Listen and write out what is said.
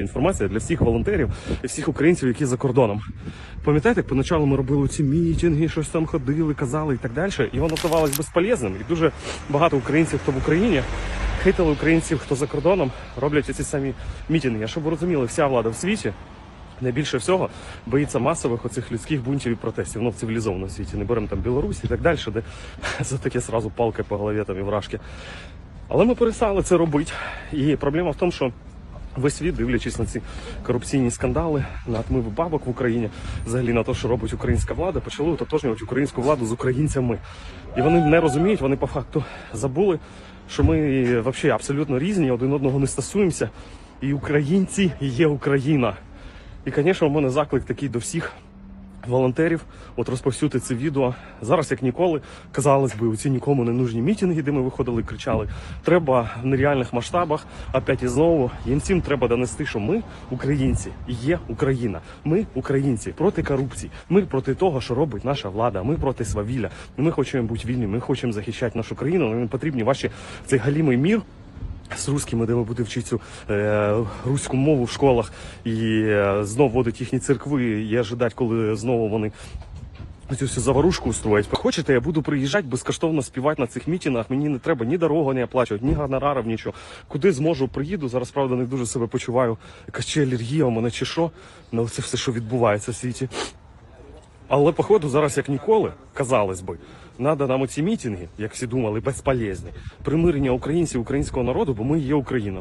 Інформація для всіх волонтерів і всіх українців, які за кордоном. Пам'ятаєте, поначалу ми робили ці мітинги, щось там ходили, казали і так далі. І воно здавалось безполезним. І дуже багато українців, хто в Україні, хейтили українців, хто за кордоном, роблять ці самі мітинги. А щоб ви розуміли, вся влада в світі. Найбільше всього боїться масових оцих людських бунтів і протестів. Ну в цивілізованому світі. Не беремо там Білорусь і так далі, де за таке сразу палки по голові там і вражки. Але ми перестали це робити. І проблема в тому, що весь світ, дивлячись на ці корупційні скандали, на отмиви бабок в Україні, взагалі на те, що робить українська влада, почали ототожнювати українську владу з українцями. І вони не розуміють, вони по факту забули, що ми взагалі абсолютно різні, один одного не стосуємося. І українці є Україна. І, звісно, у мене заклик такий до всіх волонтерів, от розповсюдити це відео. Зараз, як ніколи, казалось би, у ці нікому не нужні мітинги, де ми виходили і кричали. Треба в нереальних масштабах, опять і знову. Всім треба донести, що ми українці, є Україна. Ми українці проти корупції. Ми проти того, що робить наша влада. Ми проти свавілля. Ми хочемо бути вільні, ми хочемо захищати нашу країну. Нам потрібні ваші цей галімий мір з русскими, де ми будемо вчити е, руську мову в школах і е, знов вводить їхні церкви і ожидати, коли знову вони цю всю заварушку устроять. Хочете, я буду приїжджати безкоштовно співати на цих мітингах. Мені не треба ні дорогу не оплачувати, ні гонорарів, нічого. Куди зможу, приїду. Зараз правда не дуже себе почуваю. Якась чи алергія у мене чи що. Ну це все, що відбувається в світі. Але походу зараз як ніколи, казалось би, надо нам оці мітинги, як всі думали, безполезні. Примирення українців, українського народу, бо ми є Україна.